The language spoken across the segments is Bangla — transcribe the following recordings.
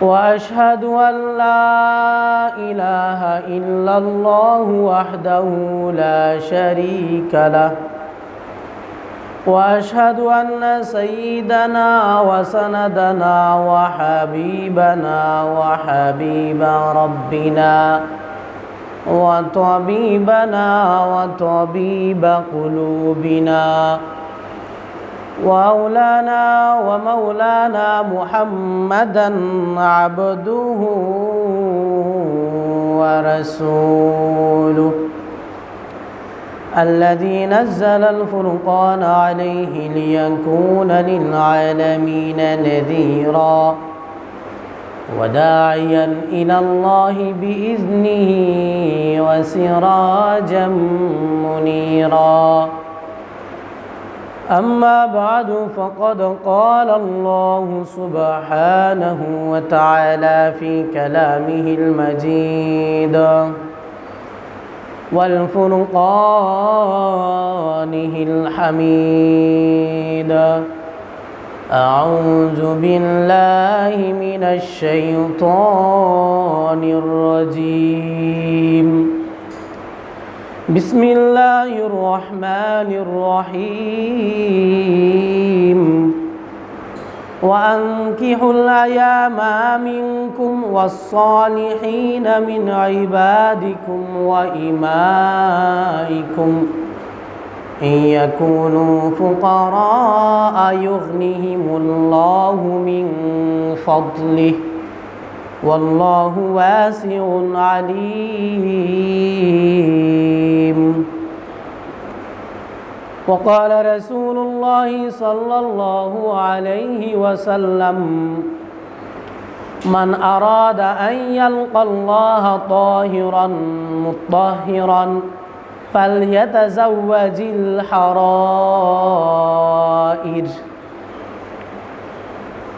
وأشهد أن لا إله إلا الله وحده لا شريك له. وأشهد أن سيدنا وسندنا وحبيبنا وحبيب ربنا وطبيبنا وطبيب قلوبنا واولانا ومولانا محمدا عبده ورسوله الذي نزل الفرقان عليه ليكون للعالمين نذيرا وداعيا إلى الله بإذنه وسراجا منيرا أما بعد فقد قال الله سبحانه وتعالى في كلامه المجيد والفرقانه الحميد أعوذ بالله من الشيطان الرجيم. بسم الله الرحمن الرحيم. وأنكحوا الأيام منكم والصالحين من عبادكم وإمائكم. إن يكونوا فقراء يغنهم الله من فضله. والله واسع عليم. وقال رسول الله صلى الله عليه وسلم من أراد أن يلقى الله طاهرا مطهرا فليتزوج الحرائر.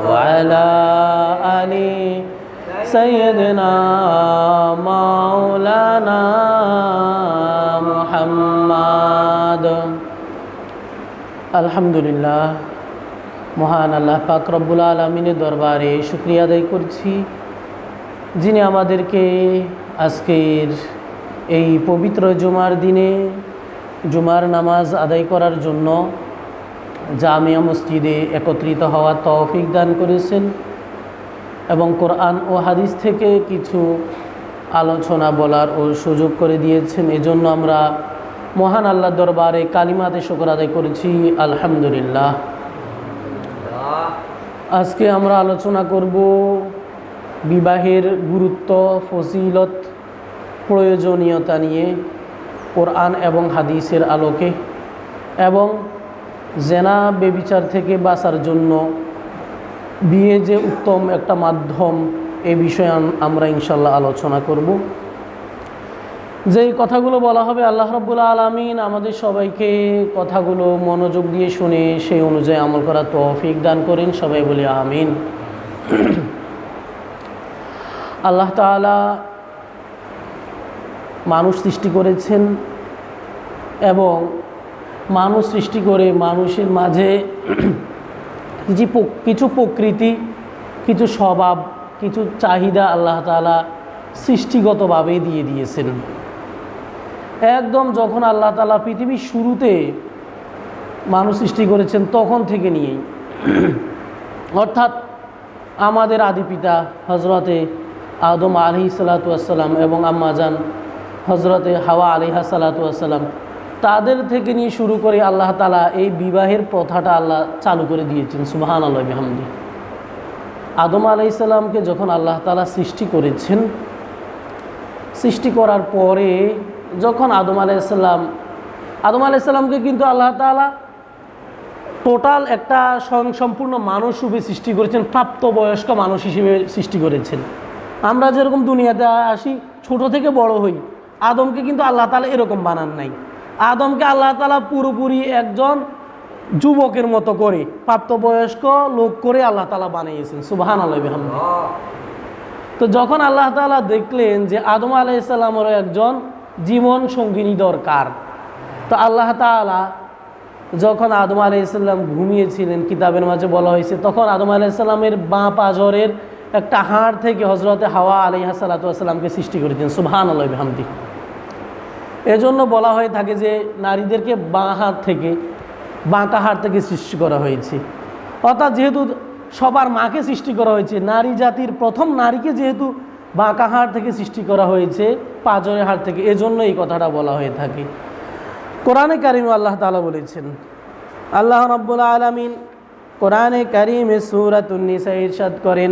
وعلى آل سيدنا مولانا محمد الحمد لله মহান আল্লাহ পাক রব্বুল আলমিনের দরবারে শুক্রিয়া আদায় করছি যিনি আমাদেরকে আজকের এই পবিত্র জুমার দিনে জুমার নামাজ আদায় করার জন্য জামিয়া মসজিদে একত্রিত হওয়ার তৌফিক দান করেছেন এবং কোরআন ও হাদিস থেকে কিছু আলোচনা বলার ও সুযোগ করে দিয়েছেন। এজন্য আমরা মহান আল্লাহ দরবারে কালিমাতে শুকর আদায় করেছি। আলহামদুলিল্লাহ। আজকে আমরা আলোচনা করব বিবাহের গুরুত্ব, ফজিলত, প্রয়োজনীয়তা নিয়ে কোরআন এবং হাদিসের আলোকে এবং জেনা বেবিচার থেকে বাঁচার জন্য বিয়ে যে উত্তম একটা মাধ্যম, এ বিষয়ে আমরা ইনশাল্লাহ আলোচনা করব। যেই কথাগুলো বলা হবে, আল্লাহ রব্বুল আলমিন আমাদের সবাইকে কথাগুলো মনোযোগ দিয়ে শুনে সেই অনুযায়ী আমল করার তৌফিক দান করেন, সবাই বলি আমিন। আল্লাহ তাআলা মানুষ সৃষ্টি করেছেন এবং মানুষ সৃষ্টি করে, মানুষের মাঝে কিছু কিছু প্রকৃতি, কিছু স্বভাব, কিছু চাহিদা আল্লাহ তাআলা সৃষ্টিগতভাবেই দিয়ে দিয়েছেন। একদম যখন আল্লাহ তাআলা পৃথিবীর শুরুতে মানুষ সৃষ্টি করেছেন, তখন থেকে নিয়েই। অর্থাৎ আমাদের আদি পিতা হজরতে আদম আলহি সালাতাম এবং আম্মাজান হজরতে হাওয়া আলিহা সালাতাম তাদের থেকে নিয়ে শুরু করে আল্লাহ তালা এই বিবাহের প্রথাটা আল্লাহ চালু করে দিয়েছেন সুবাহান আল্লাহ বিহামদি। আদম আলাই সাল্লামকে যখন আল্লাহ তালা সৃষ্টি করেছেন, সৃষ্টি করার পরে যখন আদম আলাইসাল্লাম আদম আলাইসাল্লামকে কিন্তু আল্লাহ তালা টোটাল একটা স্বয়ং সম্পূর্ণ মানুষ রূপে সৃষ্টি করেছেন প্রাপ্তবয়স্ক মানুষ হিসেবে সৃষ্টি করেছেন। আমরা যেরকম দুনিয়াতে আসি, ছোট থেকে বড় হই, আদমকে কিন্তু আল্লাহ তালা এরকম বানান নাই। আদমকে আল্লাহ তালা পুরোপুরি একজন যুবকের মতো করে, প্রাপ্তবয়স্ক লোক করে আল্লাহ তালা বানিয়েছেন। সুবাহান আল্লাহ তো যখন আল্লাহ তালা দেখলেন যে আদম আলাইসাল্লামেরও একজন জীবন সঙ্গিনী দরকার, তো আল্লাহ তালা যখন আদম আলাইসাল্লাম ঘুমিয়েছিলেন, কিতাবের মাঝে বলা হয়েছে, তখন আদম আলাইসাল্লামের বাঁ পাজরের একটা হাড় থেকে হজরতে হাওয়া আলিহা সাল্লাতামকে সৃষ্টি করেছেন। সুবহান আল্লাহ হামদি এজন্য বলা হয়ে থাকে যে নারীদেরকে বাঁ হাত থেকে বাঁকা হাড় থেকে সৃষ্টি করা হয়েছে। অর্থাৎ যেহেতু সবার মাকে সৃষ্টি করা হয়েছে, নারী জাতির প্রথম নারীকে যেহেতু বাঁকা হাড় থেকে সৃষ্টি করা হয়েছে পাজরের হাড় থেকে, এজন্য এই কথাটা বলা হয়ে থাকে। কোরআনে কারিম আল্লাহ তালা বলেছেন, আল্লাহ রব্বুল আলমিন কোরআনে কারিমে সুরাতুন্নিসা ইরশাদ করেন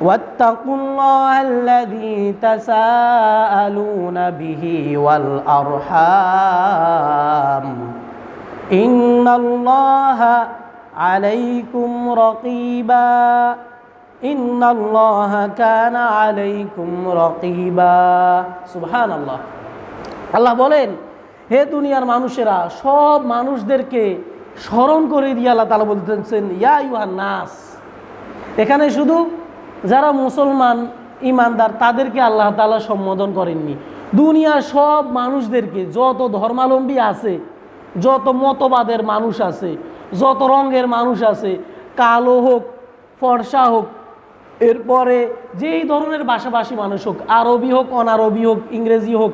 واتقوا الله الذي تساءلون به والأرحام إن الله عليكم رقيبا إن الله كان عليكم رقيبا سبحان الله আল্লাহ বলেন হে দুনিয়ার মানুষেরা সব মানুষদেরকে স্মরণ করে দিয়ে আল্লাহ তালা বলতেছেন ইয়া ইউহান নাস এখানে শুধু যারা মুসলমান ইমানদার, তাদেরকে আল্লাহ তালা সম্বোধন করেননি। দুনিয়ার সব মানুষদেরকে যত ধর্মাবলম্বী আছে, যত মতবাদের মানুষ আছে, যত রঙের মানুষ আছে, কালো হোক, ফর্সা হোক, এরপরে যেই ধরনের ভাষাভাষী মানুষ হোক, আরবি হোক, অনারবি হোক, ইংরেজি হোক,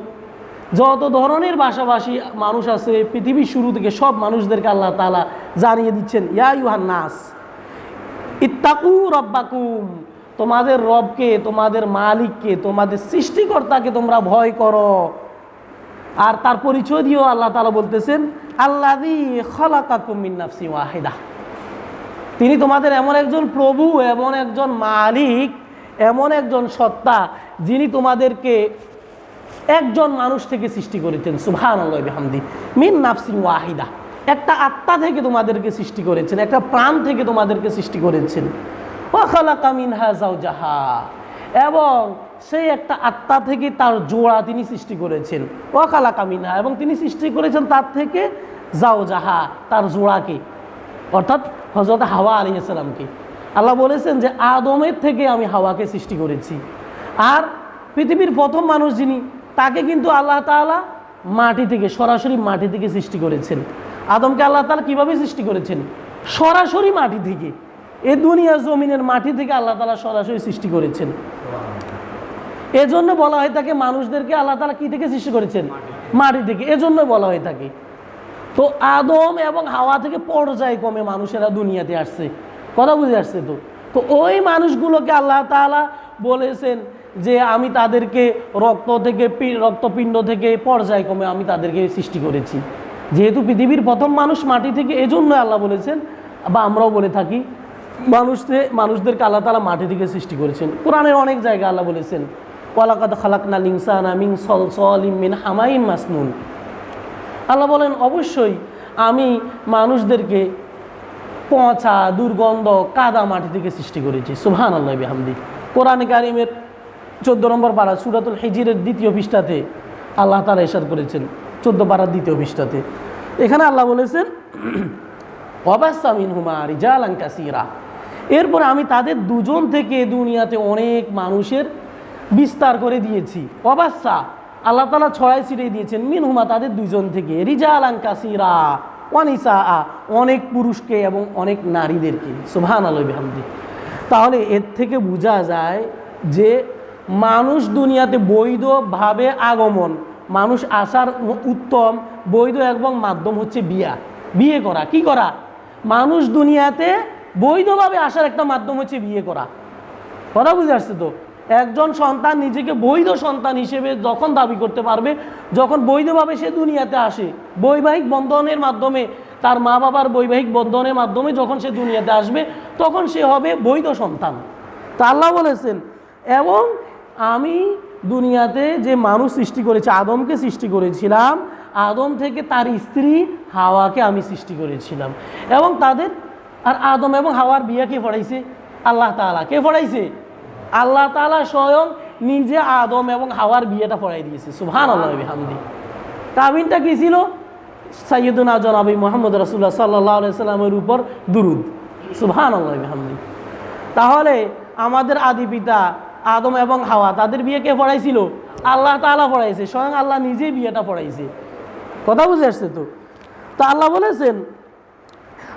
যত ধরনের ভাষাভাষী মানুষ আছে, পৃথিবীর শুরু থেকে সব মানুষদেরকে আল্লাহ তালা জানিয়ে দিচ্ছেন, ইয়া ইউহান নাস, ইত্তাকু রব্বাকুম। তোমাদের রবকে, তোমাদের মালিককে, তোমাদের সৃষ্টিকর্তাকে তোমরা ভয় করো। আর তার পরিচয় দিয়েও আল্লাহ তালা বলতেছেন আল্লাহ তিনি তোমাদের এমন একজন প্রভু, এমন একজন মালিক, এমন একজন সত্তা, যিনি তোমাদেরকে একজন মানুষ থেকে সৃষ্টি করেছেন। সুভান হামদি মিন নাফসিং ওয়াহিদা। একটা আত্মা থেকে তোমাদেরকে সৃষ্টি করেছেন, একটা প্রাণ থেকে তোমাদেরকে সৃষ্টি করেছেন। এবং সেই একটা আত্মা থেকে তার জোড়া তিনি সৃষ্টি করেছেন। ওয়াখালাকা মিনহা, এবং তিনি সৃষ্টি করেছেন তার থেকে যাও জাহা তার জোড়াকে। অর্থাৎ হজরত হাওয়া আলী ইসলামকে আল্লাহ বলেছেন যে, আদমের থেকে আমি হাওয়াকে সৃষ্টি করেছি। আর পৃথিবীর প্রথম মানুষ যিনি, তাকে কিন্তু আল্লাহ তাআলা মাটি থেকে, সরাসরি মাটি থেকে সৃষ্টি করেছেন। আদমকে আল্লাহ তাআলা কীভাবে সৃষ্টি করেছেন? সরাসরি মাটি থেকে। এ দুনিয়া জমিনের মাটি থেকে আল্লাহ তাআলা সরাসরি সৃষ্টি করেছেন। এজন্য বলা হয় থাকে মানুষদেরকে আল্লাহ তালা কি থেকে সৃষ্টি করেছেন? মাটি থেকে। এজন্য বলা হয়ে থাকে তো আদম এবং হাওয়া থেকে পর্যায় পর্যায়ক্রমে মানুষেরা দুনিয়াতে আসছে। কথা বুঝে আসছে তো? তো ওই মানুষগুলোকে আল্লাহ তাআলা বলেছেন যে আমি তাদেরকে রক্ত থেকে রক্তপিণ্ড থেকে পর্যায় পর্যায়ক্রমে আমি তাদেরকে সৃষ্টি করেছি। যেহেতু পৃথিবীর প্রথম মানুষ মাটি থেকে এজন্য আল্লাহ বলেছেন বা আমরাও বলে থাকি মানুষদের, মানুষদেরকে আল্লাহ তালা মাটি থেকে সৃষ্টি করেছেন। কোরআনের অনেক জায়গায় আল্লাহ বলেছেন, ওয়ালাকাদ খালাকনা লিংসানা মিং সল সল মিন হামাইম মাসনুন। আল্লাহ বলেন, অবশ্যই আমি মানুষদেরকে পচা, দুর্গন্ধ, কাদা মাটি থেকে সৃষ্টি করেছি। সুবহান আল্লাহ বিহামদি। কোরআন কারিমের চোদ্দ নম্বর পাড়া সুরাতুল হিজিরের দ্বিতীয় পৃষ্ঠাতে আল্লাহ তালা এসাদ করেছেন, চোদ্দ পাড়ার দ্বিতীয় পৃষ্ঠাতে। এখানে আল্লাহ বলেছেন অবাসামিন হুমা রিজালাং কাসিরা। এরপরে আমি তাদের দুজন থেকে দুনিয়াতে অনেক মানুষের বিস্তার করে দিয়েছি। অবাসা, আল্লাহ তালা ছড়াই ছিটিয়ে দিয়েছেন মিন হুমা তাদের দুজন থেকে রিজালাং কাসিরা ওয়ানিসা আ অনেক পুরুষকে এবং অনেক নারীদেরকে। সুবহান আল্লাহ বিহামদি তাহলে এর থেকে বোঝা যায় যে মানুষ দুনিয়াতে বৈধভাবে আগমন, মানুষ আসার উত্তম, বৈধ এবং মাধ্যম হচ্ছে বিয়া। বিয়ে করা, কি করা? মানুষ দুনিয়াতে বৈধভাবে আসার একটা মাধ্যম হচ্ছে বিয়ে করা। কথা বুঝে আসছে তো? একজন সন্তান নিজেকে বৈধ সন্তান হিসেবে যখন দাবি করতে পারবে, যখন বৈধভাবে সে দুনিয়াতে আসে, বৈবাহিক বন্ধনের মাধ্যমে, তার মা বাবার বৈবাহিক বন্ধনের মাধ্যমে যখন সে দুনিয়াতে আসবে, তখন সে হবে বৈধ সন্তান। তা আল্লাহ বলেছেন, এবং আমি দুনিয়াতে যে মানুষ সৃষ্টি করেছি, আদমকে সৃষ্টি করেছিলাম, আদম থেকে তার স্ত্রী হাওয়াকে আমি সৃষ্টি করেছিলাম। এবং তাদের আর আদম এবং হাওয়ার বিয়া কে পড়াইছে? আল্লাহ তাআলা। কে পড়াইছে? আল্লাহ তাআলা স্বয়ং নিজে আদম এবং হাওয়ার বিয়েটা পড়াই দিয়েছে। সুবহান আল্লাহ হামদি কাবিনটা কি ছিল? সাইয়দুনা জনাবি মোহাম্মদ রসুল্লাহ সাল্লাহ সাল্লামের উপর দুরুদ। সুহান আল্লাহ হামদি তাহলে আমাদের আদি পিতা আদম এবং হাওয়া, তাদের বিয়ে কে পড়াইছিল? আল্লাহ তাআলা পড়াইছে। স্বয়ং আল্লাহ নিজেই বিয়েটা পড়াইছে। কথা বুঝে আসছে তো? তা আল্লাহ বলেছেন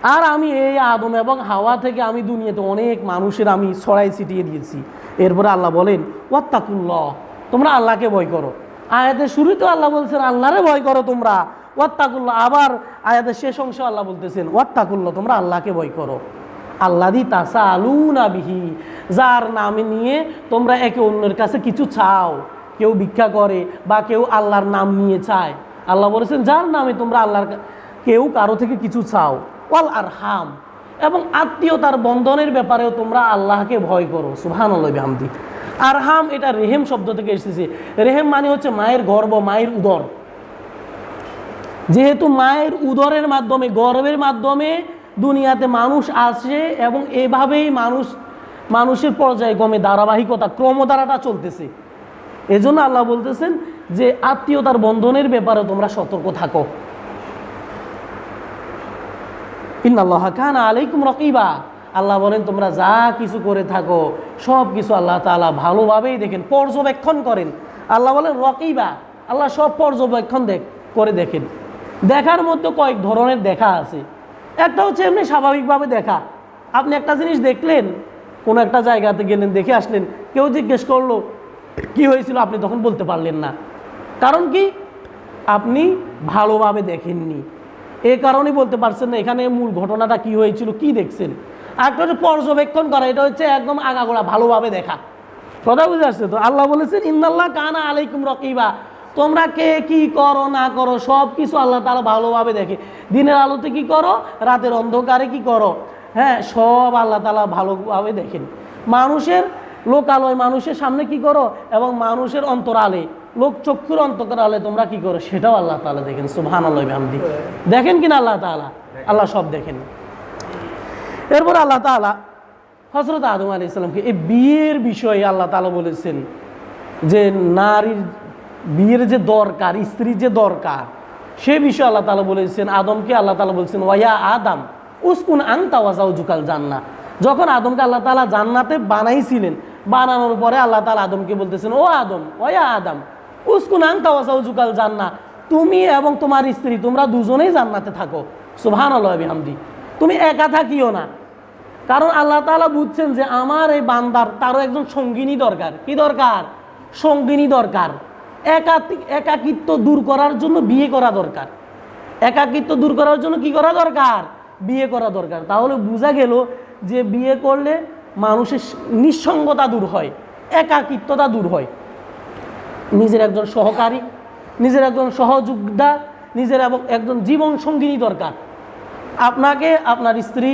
আর আমি এই আদম এবং হাওয়া থেকে আমি দুনিয়াতে অনেক মানুষের আমি ছড়াই ছিটিয়ে দিয়েছি। এরপরে আল্লাহ বলেন, ওয়াত্তাকুল্লাহ, তোমরা আল্লাহকে ভয় করো। আয়াতের শুরুতেও আল্লাহ বলছেন, আল্লাহরে ভয় করো তোমরা। ওয়াত্তাকুল্লাহ, আবার আয়াতের শেষ অংশ আল্লাহ বলতেছেন, ওয়াত্তাকুল্লাহ, তোমরা আল্লাহকে ভয় করো। আল্লাদি তাসা আলুনা বিহি, যার নামে নিয়ে তোমরা একে অন্যের কাছে কিছু চাও। কেউ ভিক্ষা করে বা কেউ আল্লাহর নাম নিয়ে চায়। আল্লাহ বলেছেন, যার নামে তোমরা আল্লাহর কেউ কারও থেকে কিছু চাও। ওয়াল আর হাম এবং আত্মীয়তার বন্ধনের ব্যাপারেও তোমরা আল্লাহকে ভয় করো। সুহান আল্লাহ হামদি আর হাম এটা রেহেম শব্দ থেকে এসেছে। রেহেম মানে হচ্ছে মায়ের গর্ব, মায়ের উদর। যেহেতু মায়ের উদরের মাধ্যমে, গর্বের মাধ্যমে দুনিয়াতে মানুষ আসে এবং এভাবেই মানুষ, মানুষের পর্যায়ে পর্যায়ক্রমে ধারাবাহিকতা, ক্রমধারাটা চলতেছে। এজন্য আল্লাহ বলতেছেন যে আত্মীয়তার বন্ধনের ব্যাপারে তোমরা সতর্ক থাকো। ইন্নাল্লাহ খান আলাইকুম রকিবা। আল্লাহ বলেন, তোমরা যা কিছু করে থাকো, সব কিছু আল্লাহ তাআলা ভালোভাবেই দেখেন, পর্যবেক্ষণ করেন। আল্লাহ বলেন, রকিবা, আল্লাহ সব পর্যবেক্ষণ দেখ, করে দেখেন। দেখার মধ্যে কয়েক ধরনের দেখা আছে। একটা হচ্ছে এমনি স্বাভাবিকভাবে দেখা। আপনি একটা জিনিস দেখলেন, কোনো একটা জায়গাতে গেলেন, দেখে আসলেন, কেউ জিজ্ঞেস করল, কি হয়েছিল? আপনি তখন বলতে পারলেন না। কারণ কি? আপনি ভালোভাবে দেখেননি। এ কারণেই বলতে পারছেন না এখানে মূল ঘটনাটা কি হয়েছিল, কি দেখছেন? একটা হচ্ছে পর্যবেক্ষণ করা, এটা হচ্ছে একদম আগাগোড়া ভালোভাবে দেখা। কথা বুঝে আসছে তো? আল্লাহ বলেছেন ইন্দাল্লাহ কানা আলাইকুম রকিবা। তোমরা কে, কি করো, না করো সব কিছু আল্লাহ তালা ভালোভাবে দেখে। দিনের আলোতে কি করো, রাতের অন্ধকারে কি করো? হ্যাঁ সব আল্লাহ তালা ভালোভাবে দেখেন। মানুষের লোকালয় মানুষের সামনে কি করো? এবং মানুষের অন্তরালে, লোক চক্ষুর অন্তরালে তোমরা কি করো? সেটাও আল্লাহ তালা দেখেন সুবহান আল্লাহ দেখেন কিনা আল্লাহ তালা আল্লাহ সব দেখেন। এরপর আল্লাহ তালা হজরত আদম আলি ইসলামকে এই বিয়ের বিষয়ে আল্লাহ তালা বলেছেন যে নারীর বিয়ের যে দরকার, স্ত্রীর যে দরকার, সে বিষয়ে আল্লাহ তালা বলেছেন, আদমকে আল্লাহ তালা বলেছেন, ওয়া আদম, উসকুন আংতা ওয়াজাউ জুকাল জান্না যখন আদমকে আল্লাহ তালা জান্নাতে বানাইছিলেন বানানোর পরে আল্লাহ তালা আদমকে বলতেছেন, ও আদম, ওয়া আদম, উসকুন আংতা ওয়াজাউ জুকাল জান্না তুমি এবং তোমার স্ত্রী, তোমরা দুজনেই জান্নাতে থাকো। সুবহান আল্লাহ হামদি তুমি একা থাকিও না। কারণ আল্লাহ তাআলা বুঝছেন যে আমার এই বান্দার, তারও একজন সঙ্গিনী দরকার। কি দরকার? সঙ্গিনী দরকার। একাতি, একাকিত্ব দূর করার জন্য বিয়ে করা দরকার। একাকিত্ব দূর করার জন্য কি করা দরকার? বিয়ে করা দরকার। তাহলে বোঝা গেল যে বিয়ে করলে মানুষের নিঃসঙ্গতা দূর হয়, একাকিত্বতা দূর হয়। নিজের একজন সহকারী, নিজের একজন সহযোদ্ধা, নিজের এবং একজন জীবন সঙ্গিনী দরকার। আপনাকে আপনার স্ত্রী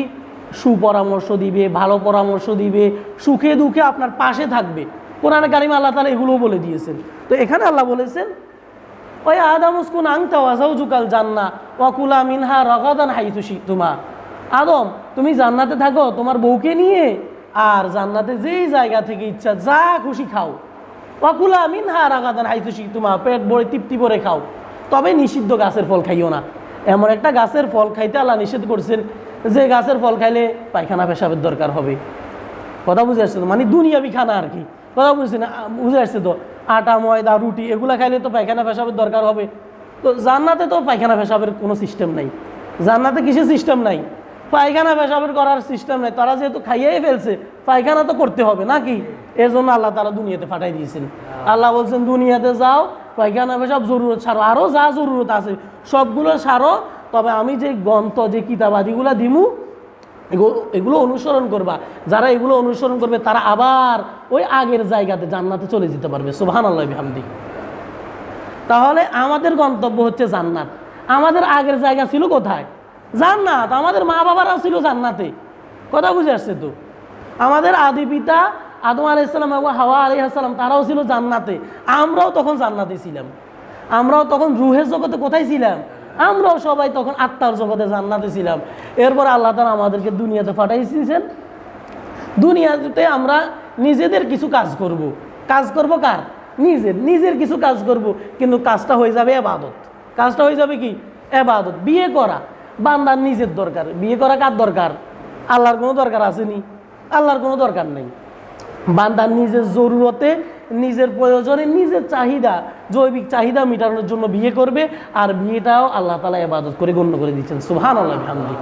সুপরামর্শ দিবে, ভালো পরামর্শ দিবে, সুখে দুঃখে আপনার পাশে থাকবে। কোরআনে কারিমে আল্লাহ তালা এগুলোও বলে দিয়েছেন। তো এখানে আল্লাহ বলেছেন ওই আদামুসকুন আংতা ওয়াজাউ জুকাল জান্না ওয়াকুলা মিনহা রগাদান হাইতুসি তোমা আদম, তুমি জান্নাতে থাকো, তোমার বউকে নিয়ে আর জান্নাতে যেই জায়গা থেকে ইচ্ছা যা খুশি খাও। ওয়াকুলা মিনহা রাগাদান হাইতুসি তোমা, পেট ভরে তৃপ্তি ভরে খাও। তবে নিষিদ্ধ গাছের ফল খাইও না। এমন একটা গাছের ফল খাইতে আল্লাহ নিষেধ করছেন, যে গাছের ফল খাইলে পায়খানা পেশাবের দরকার হবে। কথা বুঝে আসছে তো? মানে দুনিয়াবি খানা আর কি। কথা বুঝছি না? বুঝে আসছে তো? আটা, ময়দা, রুটি, এগুলো খাইলে তো পায়খানা পেশাবের দরকার হবে। তো জান্নাতে তো পায়খানা পেশাবের কোনো সিস্টেম নাই। জান্নাতে কিসের সিস্টেম নাই? পায়খানা পেশাবের করার সিস্টেম নেই। তারা যেহেতু খাইয়েই ফেলছে, পায়খানা তো করতে হবে নাকি? এর জন্য আল্লাহ তারা দুনিয়াতে পাঠাই দিয়েছেন। আল্লাহ বলছেন, দুনিয়াতে যাও, পায়খানা পেশাব জরুরত ছাড়ো। আরও যা জরুরত আছে, সবগুলো সারো তবে আমি যে গ্রন্থ, যে কিতাবাদিগুলো দিমু এগুলো অনুসরণ করবা। যারা এগুলো অনুসরণ করবে, তারা আবার ওই আগের জায়গাতে জান্নাতে চলে যেতে পারবে। সুবহান আল্লাহ বিহামদি। তাহলে আমাদের গন্তব্য হচ্ছে জান্নাত। আমাদের আগের জায়গা ছিল কোথায়? জান্নাত, আমাদের মা বাবারাও ছিল জান্নাতে। কথা বুঝে আসছে তো? আমাদের আদি পিতা আদম আলাইসালাম এবং হাওয়া আলী আসসালাম তারাও ছিল জান্নাতে। আমরাও তখন জান্নাতে ছিলাম। আমরাও তখন রুহের জগতে কোথায় ছিলাম? আমরাও সবাই তখন আত্মার জগতে জান্নাতে ছিলাম। এরপর আল্লাহ তালা আমাদেরকে দুনিয়াতে পাঠাইছিলেন দুনিয়াতে আমরা নিজেদের কিছু কাজ করব। কাজ করব কার? নিজের নিজের কিছু কাজ করব। কিন্তু কাজটা হয়ে যাবে এবাদত। কাজটা হয়ে যাবে কি? এবাদত, বিয়ে করা। বান্দার নিজের দরকার, বিয়ে করা কার দরকার? আল্লাহর কোনো দরকার আসেনি, আল্লাহর কোনো দরকার নেই। বান্দার নিজের জরুরতে, নিজের প্রয়োজনে নিজের চাহিদা, জৈবিক চাহিদা মেটানোর জন্য বিয়ে করবে, আর বিয়েটাও আল্লাহ তালা এবাদত করে গণ্য করে দিচ্ছেন। সুহান আল্লাহ হামদি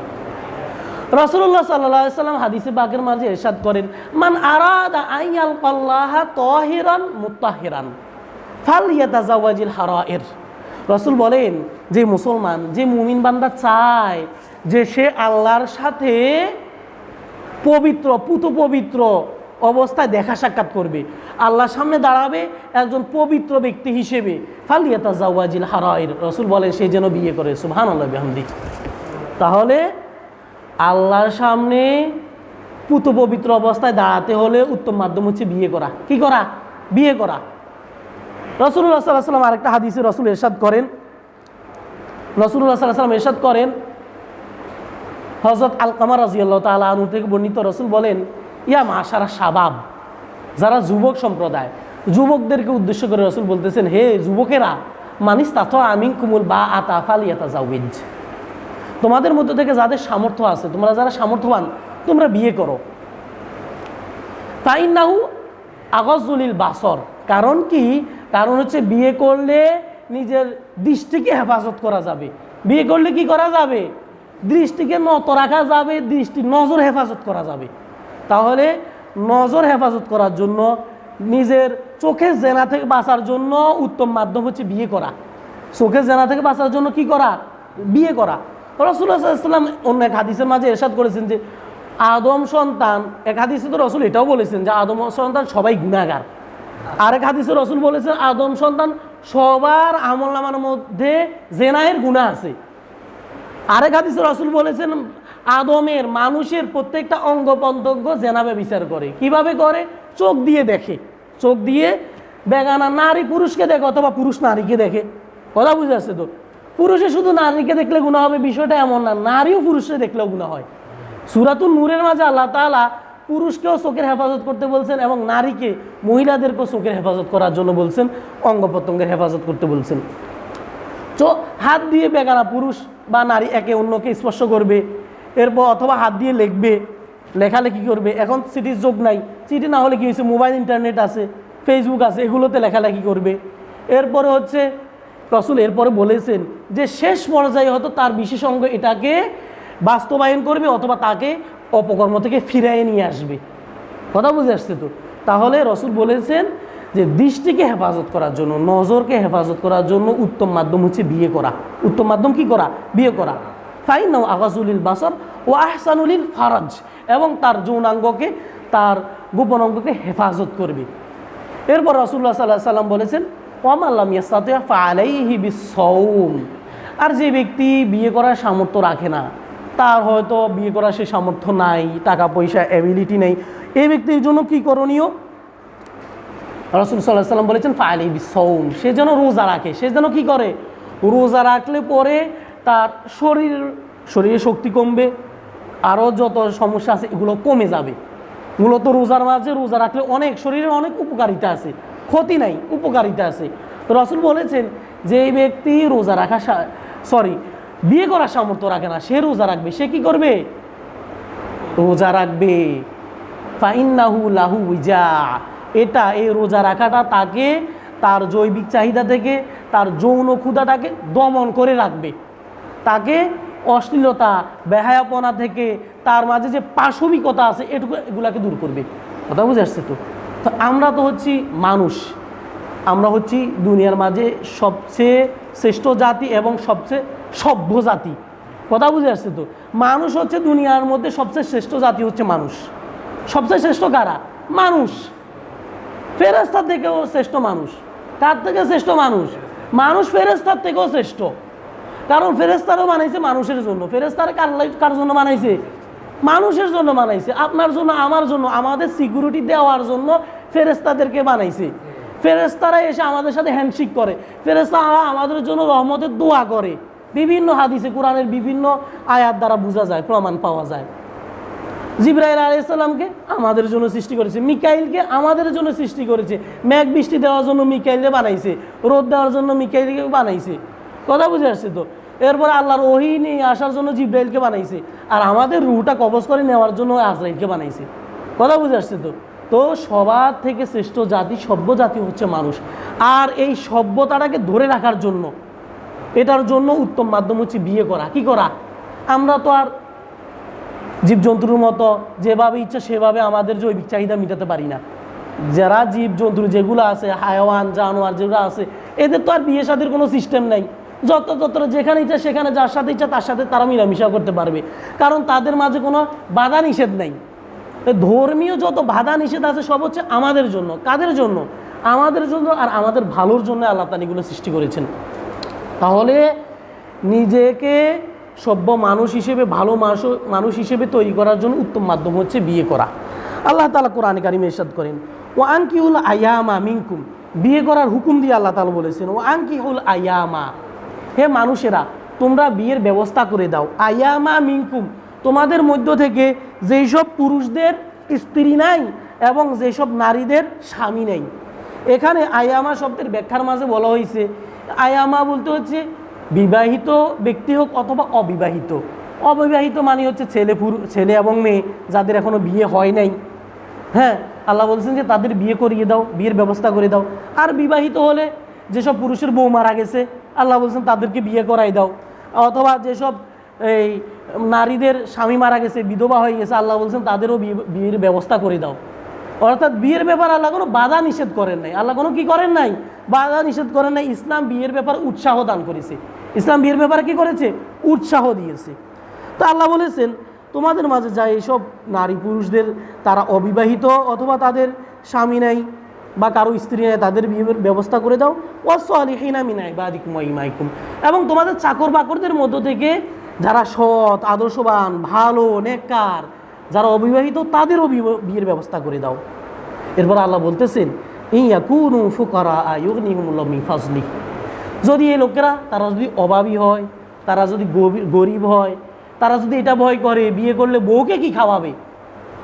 রসুল্লাহ সাল্লাহ সাল্লাম হাদিসে বাগের মাঝে এরশাদ করেন, মান আরাদা আইয়াল পাল্লাহা তহিরান মুতাহিরান ফাল ইয়াতাজাওয়াজিল হারায়ের রসুল বলেন, যে মুসলমান, যে মুমিন বান্দা চায় যে সে আল্লাহর সাথে পবিত্র পুত পবিত্র অবস্থায় দেখা সাক্ষাৎ করবে। আল্লাহর সামনে দাঁড়াবে একজন পবিত্র ব্যক্তি হিসেবে। ফালিয়াতা জাওয়াজিল হারায়ের রসুল বলেন, সে যেন বিয়ে করে। সুবহান আল্লাহ বিহামদি তাহলে আল্লাহর সামনে পুত পবিত্র অবস্থায় দাঁড়াতে হলে উত্তম মাধ্যম হচ্ছে বিয়ে করা। কি করা? বিয়ে করা। রসুল্লাহ সাল্লাহ সাল্লাম আরেকটা হাদিসে রসুল এরশাদ করেন। রসুল্লাহ সাল্লাহ সাল্লাম এরশাদ করেন হজরত আল কামার রাজিয়াল্লাহ তালা আনু থেকে বর্ণিত রসুল বলেন, ইয়া মাশারা শাবাব, যারা যুবক সম্প্রদায়, যুবকদেরকে উদ্দেশ্য করে রসুল বলতেছেন, হে যুবকেরা মানিস তাথ আমিন কুমুল বা আতা ফালিয়াতা জাউইজ তোমাদের মধ্যে থেকে যাদের সামর্থ্য আছে, তোমরা যারা সামর্থ্যবান, তোমরা বিয়ে করো। তাই নাহু আগজুলিল বাসর, কারণ কি কারণ হচ্ছে বিয়ে করলে নিজের দৃষ্টিকে হেফাজত করা যাবে। বিয়ে করলে কি করা যাবে? দৃষ্টিকে নত রাখা যাবে, দৃষ্টি নজর হেফাজত করা যাবে। তাহলে নজর হেফাজত করার জন্য, নিজের চোখের জেনা থেকে বাঁচার জন্য উত্তম মাধ্যম হচ্ছে বিয়ে করা। চোখের জেনা থেকে বাঁচার জন্য কি করা? বিয়ে করা। রসুল্লাহাম অন্য এক হাদিসের মাঝে এরশাদ করেছেন যে, আদম সন্তান, এক হাদিসে তো রসুল এটাও বলেছেন যে, আদম সন্তান সবাই গুণাগার আরেক হাদিসে রসুল বলেছেন, আদম সন্তান সবার আমল নামার মধ্যে জেনায়ের গুণা আছে। আরেক হাদিসে রসুল বলেছেন, আদমের মানুষের প্রত্যেকটা অঙ্গ প্রত্যঙ্গ জেনাবে বিচার করে। কীভাবে করে? চোখ দিয়ে দেখে। চোখ দিয়ে বেগানা নারী পুরুষকে দেখে অথবা পুরুষ নারীকে দেখে। কথা বুঝে আসছে তো? পুরুষে শুধু নারীকে দেখলে গুণা হবে, বিষয়টা এমন না। নারীও পুরুষে দেখলেও গুণা হয়। সুরাতুল নূরের মাঝে আল্লাহ তাআলা পুরুষকেও চোখের হেফাজত করতে বলছেন এবং নারীকে মহিলাদেরকেও চোখের হেফাজত করার জন্য বলছেন অঙ্গ প্রত্যঙ্গের হেফাজত করতে বলছেন। তো হাত দিয়ে বেগানা পুরুষ বা নারী একে অন্যকে স্পর্শ করবে, এরপর অথবা হাত দিয়ে লিখবে, লেখালেখি করবে। এখন চিঠির যোগ নাই। চিঠি না হলে কি হয়েছে? মোবাইল, ইন্টারনেট আছে, ফেসবুক আছে, এগুলোতে লেখালেখি করবে। এরপরে হচ্ছে রসুল এরপরে বলেছেন যে শেষ পর্যায়ে হয়তো তার বিশেষ অঙ্গ এটাকে বাস্তবায়ন করবে অথবা তাকে অপকর্ম থেকে ফিরিয়ে নিয়ে আসবে। কথা বুঝে আসছে তো? তাহলে রসুল বলেছেন যে দৃষ্টিকে হেফাজত করার জন্য, নজরকে হেফাজত করার জন্য উত্তম মাধ্যম হচ্ছে বিয়ে করা। উত্তম মাধ্যম কি করা? বিয়ে করা। ফাইন আগাজুলিল বাসর ও আহসানুলিল ফারাজ। এবং তার যৌনাঙ্গকে, তার গোপন অঙ্গকে হেফাজত করবে। এরপর রসুল্লাহ সাল্লাহ সাল্লাম বলেছেন, ওয়াম আল্লাহ ফালাইহি আর যে ব্যক্তি বিয়ে করার সামর্থ্য রাখে না তার হয়তো বিয়ে করার সে সামর্থ্য নাই, টাকা পয়সা অ্যাবিলিটি নেই। এই ব্যক্তির জন্য কি করণীয়? রসুল সাল্লাহ সাল্লাম বলেছেন ফাইলি সৌম সে যেন রোজা রাখে। সে যেন কি করে? রোজা রাখলে পরে তার শরীর শরীরে শক্তি কমবে, আরও যত সমস্যা আছে এগুলো কমে যাবে। মূলত রোজার মাঝে রোজা রাখলে অনেক শরীরের অনেক উপকারিতা আছে। ক্ষতি নাই, উপকারিতা আছে। তো রসুল বলেছেন যে এই ব্যক্তি রোজা রাখা সরি বিয়ে করার সামর্থ্য রাখে না। সে রোজা রাখবে। সে কি করবে? রোজা রাখবে। ফাইন্নাহু লাহু উজা এটা, এই রোজা রাখাটা তাকে, তার জৈবিক চাহিদা থেকে, তার যৌন ক্ষুধাটাকে দমন করে রাখবে। তাকে অশ্লীলতা, বেহায়াপনা থেকে, তার মাঝে যে পাশবিকতা আছে, এটুকু, এগুলাকে দূর করবে। কথা বুঝে আসছে তো? তো আমরা তো হচ্ছি মানুষ। আমরা হচ্ছি দুনিয়ার মাঝে সবচেয়ে শ্রেষ্ঠ জাতি এবং সবচেয়ে সভ্য জাতি। কথা বুঝে আসছে তো? মানুষ হচ্ছে দুনিয়ার মধ্যে সবচেয়ে শ্রেষ্ঠ জাতি হচ্ছে মানুষ। সবচেয়ে শ্রেষ্ঠ কারা? মানুষ। ফেরেস্তার থেকেও শ্রেষ্ঠ মানুষ। কার থেকে শ্রেষ্ঠ মানুষ? মানুষ ফেরেস্তার থেকেও শ্রেষ্ঠ। কারণ ফেরেস্তারও বানাইছে মানুষের জন্য। ফেরেস্তার কার কার জন্য বানাইছে? মানুষের জন্য বানাইছে। আপনার জন্য, আমার জন্য, আমাদের সিকিউরিটি দেওয়ার জন্য ফেরেস্তাদেরকে বানাইছে। ফেরেস্তারা এসে আমাদের সাথে হ্যান্ডশেক করে। ফেরেস্তারা আমাদের জন্য রহমতের দোয়া করে। বিভিন্ন হাদিসে, কোরআনের বিভিন্ন আয়াত দ্বারা বোঝা যায়, প্রমাণ পাওয়া যায়। জিব্রাইল আলাইসাল্লামকে আমাদের জন্য সৃষ্টি করেছে, মিকাইলকে আমাদের জন্য সৃষ্টি করেছে। মেঘ বৃষ্টি দেওয়ার জন্য মিকাইলকে বানাইছে, রোদ দেওয়ার জন্য মিকাইলকে বানাইছে। কথা বুঝে আসছে তো? এরপরে আল্লাহর ওহি নিয়ে আসার জন্য জিব্রাইলকে বানাইছে, আর আমাদের রুটা কবজ করে নেওয়ার জন্য আজরাইলকে বানাইছে। কথা বুঝে আসছে তো? তো সবার থেকে শ্রেষ্ঠ জাতি, সভ্য জাতি হচ্ছে মানুষ। আর এই সভ্যতাটাকে ধরে রাখার জন্য এটার জন্য উত্তম মাধ্যম হচ্ছে বিয়ে করা। কি করা? আমরা তো আর জীবজন্তুর মতো যেভাবে ইচ্ছা সেভাবে আমাদের জৈবিক চাহিদা মেটাতে পারি না। যারা জীবজন্তু, যেগুলো আছে, হায়াওয়ান, জানোয়ার যেগুলো আছে, এদের তো আর বিয়ে শাদির কোনো সিস্টেম নাই। যত তত যেখানে ইচ্ছা সেখানে যার সাথে ইচ্ছা তার সাথে তারা মিলামিশা করতে পারবে। কারণ তাদের মাঝে কোনো বাধা নিষেধ নেই। ধর্মীয় যত বাধা নিষেধ আছে সব হচ্ছে আমাদের জন্য, কাদের জন্য? আমাদের জন্য আর আমাদের ভালোর জন্য আল্লাহ তালা এগুলো সৃষ্টি করেছেন। তাহলে নিজেকে সভ্য মানুষ হিসেবে, ভালো মানুষ মানুষ হিসেবে তৈরি করার জন্য উত্তম মাধ্যম হচ্ছে বিয়ে করা। আল্লাহ তালা কোরআন কারিম এরশাদ করেন ও আঙ্কিউল আয়ামা মিনকুম। বিয়ে করার হুকুম দিয়ে আল্লাহ তালা বলেছেন ও আঙ্কিহুল আয়ামা। হে মানুষেরা, তোমরা বিয়ের ব্যবস্থা করে দাও। আয়ামা মিনকুম। তোমাদের মধ্য থেকে যেই সব পুরুষদের স্ত্রী নাই এবং যেসব নারীদের স্বামী নেই। এখানে আয়ামা শব্দের ব্যাখ্যার মাঝে বলা হয়েছে আয়ামা বলতে হচ্ছে বিবাহিত ব্যক্তি হোক অথবা অবিবাহিত। অবিবাহিত মানে হচ্ছে ছেলে পুরু, ছেলে এবং মেয়ে যাদের এখনও বিয়ে হয় নাই। হ্যাঁ আল্লাহ বলছেন যে তাদের বিয়ে করিয়ে দাও, বিয়ের ব্যবস্থা করে দাও। আর বিবাহিত হলে যেসব পুরুষের বউ মারা গেছে, আল্লাহ বলছেন তাদেরকে বিয়ে করাই দাও। অথবা যেসব এই নারীদের স্বামী মারা গেছে, বিধবা হয়ে গেছে, আল্লাহ বলছেন তাদেরও বিয়ে- বিয়ের ব্যবস্থা করে দাও। অর্থাৎ বিয়ের ব্যাপার আল্লাহ কোনো বাধা নিষেধ করেন নাই। আল্লাহ কোনো কি করেন নাই? বাধা নিষেধ করেন নাই, ইসলাম বিয়ের ব্যাপার উৎসাহ দান করেছে। ইসলাম বিয়ের ব্যাপারে কি করেছে? উৎসাহ দিয়েছে। তো আল্লাহ বলেছেন, তোমাদের মাঝে যা এইসব নারী পুরুষদের তারা অবিবাহিত অথবা তাদের স্বামী নাই বা কারও স্ত্রী নেই, তাদের বিয়ের ব্যবস্থা করে দাও। ওয়াসলিহিনা মিনাই বাদিকুম ইমাইকুম। এবং তোমাদের চাকর বাকরদের মধ্য থেকে যারা সৎ, আদর্শবান, ভালো, নেককার যারা অবিবাহিত তাদেরও বিয়ে- বিয়ের ব্যবস্থা করে দাও। এরপর আল্লাহ বলতেছেন ইয়া কুনু ফুকারা আয়ুগনিহুমুল্লাহ ফাজলি। যদি এই লোকেরা, তারা যদি অভাবী হয়, তারা যদি গরিব হয়, তারা যদি এটা ভয় করে, বিয়ে করলে বউকে কি খাওয়াবে?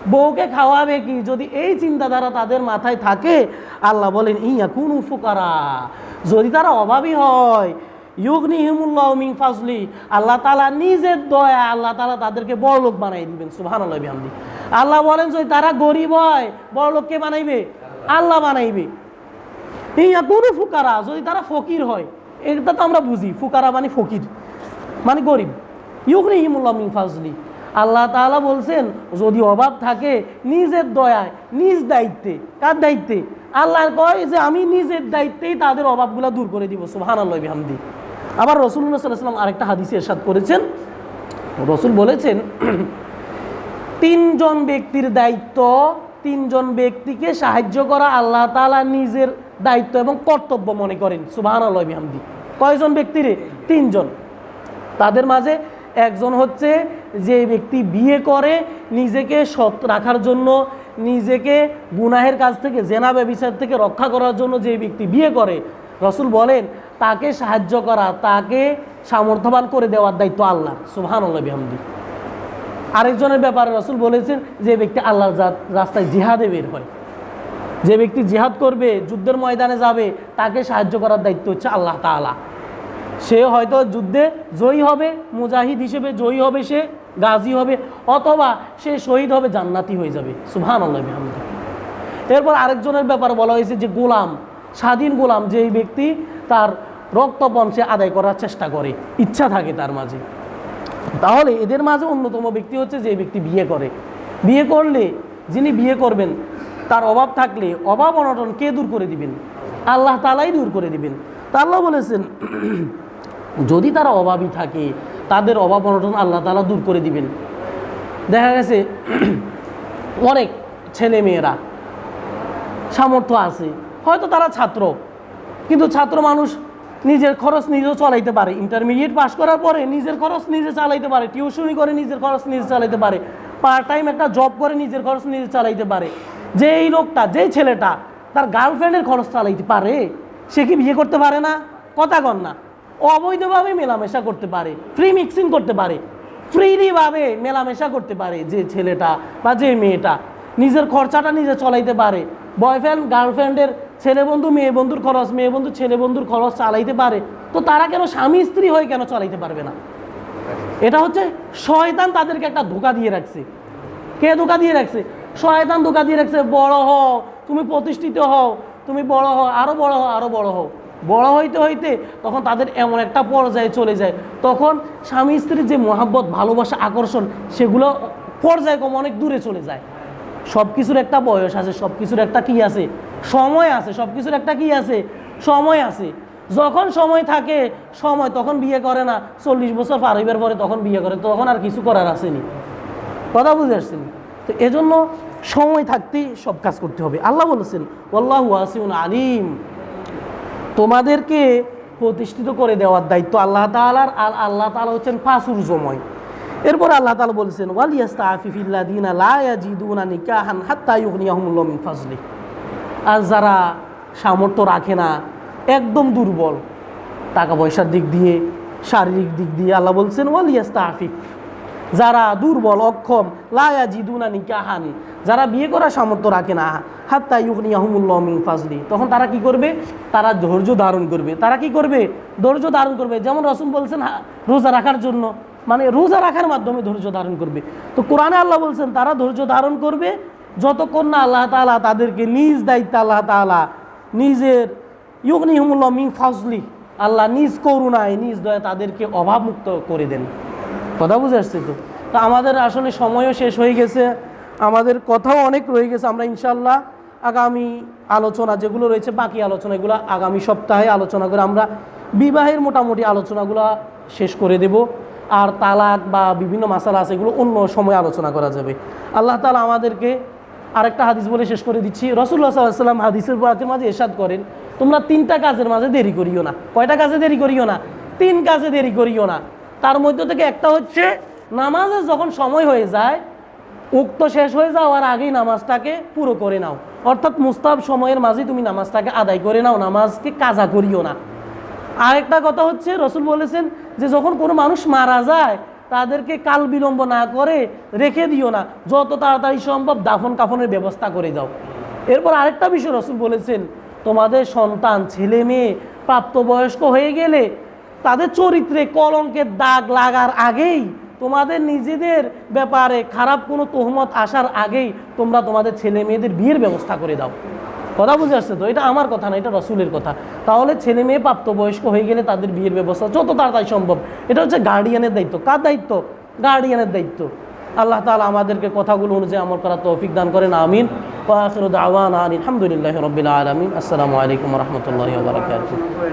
বউকে খাওয়াবে কি? যদি এই চিন্তাধারা তাদের মাথায় থাকে, আল্লাহ বলেন ইয়া কুনু ফুকারা। যদি তারা অভাবী হয় ইউগনি হিমুল্লাহ মিং ফাজলি। আল্লাহ তালা নিজের দয়া আল্লাহ তালা তাদেরকে বড়লোক বানাই দিবেন সুহান আল্লাহ বিহামদি। আল্লাহ বলেন যে তারা গরিব হয় বড়লোককে বানাইবে? আল্লাহ বানাইবে। ইয়া কোনো ফুকারা, যদি তারা ফকির হয়, এটা তো আমরা বুঝি, ফুকারা মানে ফকির মানে গরিব। ইউগনি হিমুল্লাহ মিং ফাজলি। আল্লাহ তাআলা বলছেন, যদি অভাব থাকে নিজের দয়ায়, নিজ দায়িত্বে, কার দায়িত্বে? আল্লাহ কয় যে, আমি নিজের দায়িত্বেই তাদের অভাবগুলো দূর করে দিব সুহান আল্লাহ বিহামদি। আবার রসুল্লাহ সাল্লাম আরেকটা হাদিসে এরশাদ করেছেন। রসুল বলেছেন, তিনজন ব্যক্তির দায়িত্ব, তিনজন ব্যক্তিকে সাহায্য করা আল্লাহ তাআলা নিজের দায়িত্ব এবং কর্তব্য মনে করেন সুবাহান আল্লাহ বিহামদি। কয়জন ব্যক্তিরে? তিনজন। তাদের মাঝে একজন হচ্ছে যে ব্যক্তি বিয়ে করে, নিজেকে সৎ রাখার জন্য, নিজেকে গুনাহের কাছ থেকে, জেনা ব্যবসার থেকে রক্ষা করার জন্য যে ব্যক্তি বিয়ে করে, রসুল বলেন, তাকে সাহায্য করা, তাকে সামর্থ্যবান করে দেওয়ার দায়িত্ব আল্লাহ সুবহান আল্লাহ বিহামদি। আরেকজনের ব্যাপারে রসুল বলেছেন, যে ব্যক্তি আল্লাহর রাস্তায় জিহাদে বের হয়। যে ব্যক্তি জিহাদ করবে, যুদ্ধের ময়দানে যাবে, তাকে সাহায্য করার দায়িত্ব হচ্ছে আল্লাহ তাআলা। সে হয়তো যুদ্ধে জয়ী হবে, মুজাহিদ হিসেবে জয়ী হবে সে, গাজী হবে, অথবা সে শহীদ হবে, জান্নাতি হয়ে যাবে। সুহান আল্লাহ এরপর আরেকজনের ব্যাপারে বলা হয়েছে যে গোলাম, স্বাধীন গোলাম যে ব্যক্তি, তার রক্তপণ সে আদায় করার চেষ্টা করে, ইচ্ছা থাকে তার মাঝে। তাহলে এদের মাঝে অন্যতম ব্যক্তি হচ্ছে যে ব্যক্তি বিয়ে করে। বিয়ে করলে যিনি বিয়ে করবেন, তার অভাব থাকলে অভাব অনটন কে দূর করে দিবেন? আল্লাহ তালাই দূর করে দিবেন। তা আল্লাহ বলেছেন যদি তারা অভাবী থাকে, তাদের অভাব অনটন আল্লাহ তালা দূর করে দিবেন। দেখা গেছে, অনেক ছেলে মেয়েরা সামর্থ্য আছে, হয়তো তারা ছাত্র, কিন্তু ছাত্র মানুষ নিজের খরচ নিজেও চালাইতে পারে। ইন্টারমিডিয়েট পাশ করার পরে নিজের খরচ নিজে চালাইতে পারে, টিউশনি করে নিজের খরচ নিজে চালাইতে পারে পার্ট টাইম একটা জব করে নিজের খরচ নিজে চালাইতে পারে। যে এই লোকটা, যেই ছেলেটা, তার গার্লফ্রেন্ডের খরচ চালাইতে পারে, সে কি বিয়ে করতে পারে না? কথা কন না। অবৈধভাবে মেলামেশা করতে পারে ফ্রি মিক্সিং করতে পারে ফ্রিলিভাবে মেলামেশা করতে পারে যে ছেলেটা বা যে মেয়েটা। নিজের খরচাটা নিজে চলাইতে পারে বয়ফ্রেন্ড গার্লফ্রেন্ডের ছেলে বন্ধু, মেয়ে বন্ধুর খরচ, মেয়ে বন্ধু, ছেলে বন্ধুর খরচ চালাইতে পারে। তো তারা কেন স্বামী, স্ত্রী হয়ে কেন চালাইতে পারবে না? এটা হচ্ছে শয়তান তাদেরকে একটা ধোকা দিয়ে রাখছে। কে ধোকা দিয়ে রাখছে? শয়তান ধোকা দিয়ে রাখছে, বড় হও, তুমি প্রতিষ্ঠিত হও, তুমি বড় হও আরও বড় হও আরও বড় হও। বড় হইতে হইতে তখন তাদের এমন একটা পর্যায়ে চলে যায়। তখন স্বামী স্ত্রীর যে মহাব্বত, ভালোবাসা, আকর্ষণ, সেগুলো পর্যায়ক্রম অনেক দূরে চলে যায়। সব কিছুর একটা বয়স আছে সব কিছুর একটা কি আছে? সময় আছে সব কিছুর একটা কি আছে? সময় আছে। যখন সময় থাকে, সময় তখন বিয়ে করে না। চল্লিশ বছর পার হইবার পরে তখন বিয়ে করে, তখন আর কিছু করার আসেনি কথা বুঝে আসছেন? তো এজন্য সময় থাকতেই সব কাজ করতে হবে। আল্লাহ বলেছেন আল্লাহ ওয়াসিউন আলিম। তোমাদেরকে প্রতিষ্ঠিত করে দেওয়ার দায়িত্ব আল্লাহ তালার আর আল্লাহ তালা হচ্ছেন ফাসুর সময়। এরপর আল্লাহ তালা বলেছেন ওয়ালিয়াস্তা আফিফিল্লা দিনা লায়াজিদুনা নিকাহান ফাজলি। আর যারা সামর্থ্য রাখে না, একদম দুর্বল, টাকা পয়সার দিক দিয়ে, শারীরিক দিক দিয়ে আল্লাহ বলছেন ওয়ালিয়াস্তা আফিফ যারা দুর্বল, অক্ষম লায়া জিদুনা নিকাহান, যারা বিয়ে করার সামর্থ্য রাখে না, হাত্তা ইউকনিয়াহুমুল্লাহ মিন ফাজলি। তখন তারা কি করবে? তারা ধৈর্য ধারণ করবে। তারা কি করবে? ধৈর্য ধারণ করবে। যেমন রসুল বলছেন রোজা রাখার জন্য। মানে রোজা রাখার মাধ্যমে ধৈর্য ধারণ করবে। তো কোরআনে আল্লাহ বলছেন, তারা ধৈর্য ধারণ করবে। যতক্ষণ না আল্লাহ তালা তাদেরকে নিজ দায়িত্ব আল্লাহ তাআলা নিজের ইউকনিহুমুল্লাহ মিন ফাজলি, আল্লাহ নিজ করুণায়, নিজ দয়া তাদেরকে অভাবমুক্ত করে দেন। কথা বুঝে আসছে তো? তো আমাদের আসলে সময়ও শেষ হয়ে গেছে, আমাদের কথাও অনেক রয়ে গেছে, আমরা ইনশাল্লাহ আগামী আলোচনা যেগুলো রয়েছে, বাকি আলোচনা এগুলো আগামী সপ্তাহে আলোচনা করে আমরা বিবাহের মোটামুটি আলোচনাগুলো শেষ করে দেব। আর তালাক বা বিভিন্ন মাসালা আছে, এগুলো অন্য সময় আলোচনা করা যাবে। আল্লাহ তালা আমাদেরকে আরেকটা হাদিস বলে শেষ করে দিচ্ছি। রসুল্লাহ সাল্লাম হাদিসের বাতের মাঝে এরশাদ করেন, তোমরা তিনটা কাজের মাঝে দেরি করিও না। কয়টা কাজে দেরি করিও না? তিন কাজে দেরি করিও না। তার মধ্যে থেকে একটা হচ্ছে নামাজের যখন সময় হয়ে যায়, উক্ত শেষ হয়ে যাওয়ার আগেই নামাজটাকে পুরো করে নাও। অর্থাৎ মুস্তাব সময়ের মাঝে তুমি নামাজটাকে আদায় করে নাও, নামাজকে কাজা করিও না। আরেকটা কথা হচ্ছে, রসুল বলেছেন যে যখন কোনো মানুষ মারা যায়, তাদেরকে কাল বিলম্ব না করে রেখে দিও না, যত তাড়াতাড়ি সম্ভব দাফন কাফনের ব্যবস্থা করে দাও। এরপর আরেকটা বিষয় রসুল বলেছেন, তোমাদের সন্তান, ছেলে মেয়ে, প্রাপ্তবয়স্ক হয়ে গেলে তাদের চরিত্রে কলঙ্কের দাগ লাগার আগেই তোমাদের নিজেদের ব্যাপারে খারাপ কোনো তোহমত আসার আগেই তোমরা তোমাদের ছেলে মেয়েদের বিয়ের ব্যবস্থা করে দাও। কথা বুঝে আসছে তো? এটা আমার কথা না, এটা রসুলের কথা। তাহলে ছেলে মেয়ে প্রাপ্তবয়স্ক হয়ে গেলে তাদের বিয়ের ব্যবস্থা যত তাড়াতাড়ি সম্ভব। এটা হচ্ছে গার্ডিয়ানের দায়িত্ব। কার দায়িত্ব? গার্ডিয়ানের দায়িত্ব। আল্লাহ তালা আমাদেরকে কথাগুলো অনুযায়ী আমল করার তৌফিক দান করেন, আমিন। আলহামদুলিল্লাহি রাব্বিল আসসালামু আলাইকুম রাহমাতুল্লাহি